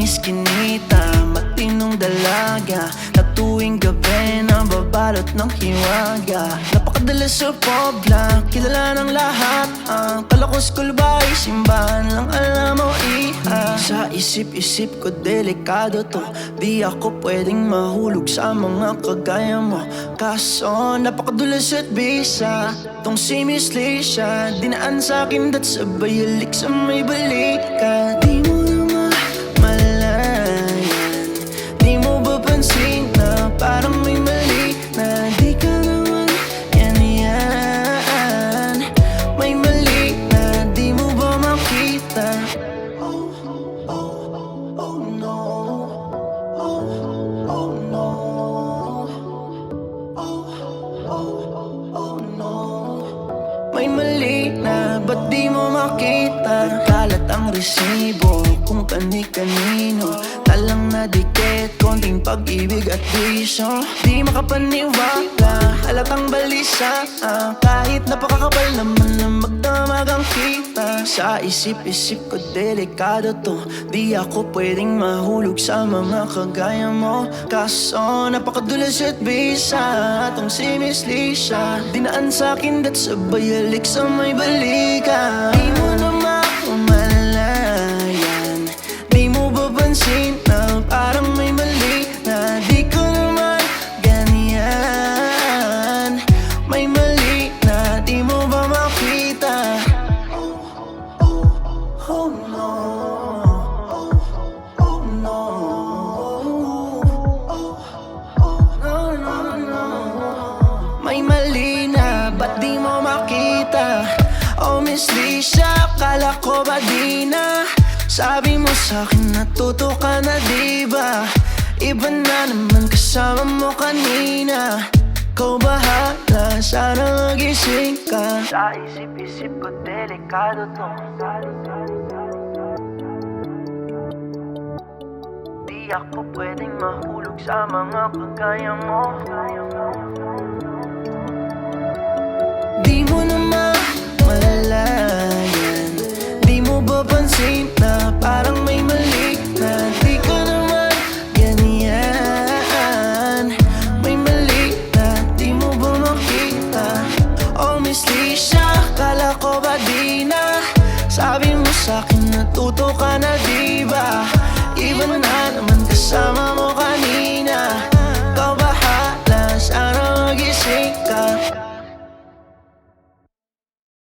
eskinita Matinong dalaga. Na tuwing gabi Nababalot ng hiwaga. Napakadala sa pobla Kilala ng lahat Ang kalakos kulbay Simbahan lang alam mo iha. Sa isip-isip ko delikado to. Di ako pwedeng mahulog sa mga kagaya mo. Kaso napakadulas at bisa. Tong si Miss Leisha Dinaan sa akin dat sabay halik sa may balikat Oh. Ba't di mo makita. Kalat ang resibo kung kani-kanino. Talang na dikit, konting pag-ibig at bisyo. Di makapaniwala, halatang balisa. Ah, Kahit napakakapal naman na magdamag ang kita. Sa isip-isip ko delikado to. Di ako pwedeng mahulog sa mga kagaya mo. Kaso napakadulas at bisa Tong si Miss Lisha Dinaan sa akin dat sabay halik sa may balika Di mo na Miss Lisha, kala ko ba di na? Sabi mo sa'kin natuto ka na diba? Iba na naman kasama mo kanina Ikaw bahala, sana magising ka Sa isip-isip ko delikado to Di ako pwedeng mahulog sa mga kagaya mo Di mo na ko ka na diba? Iba na naman kasama mo kanina.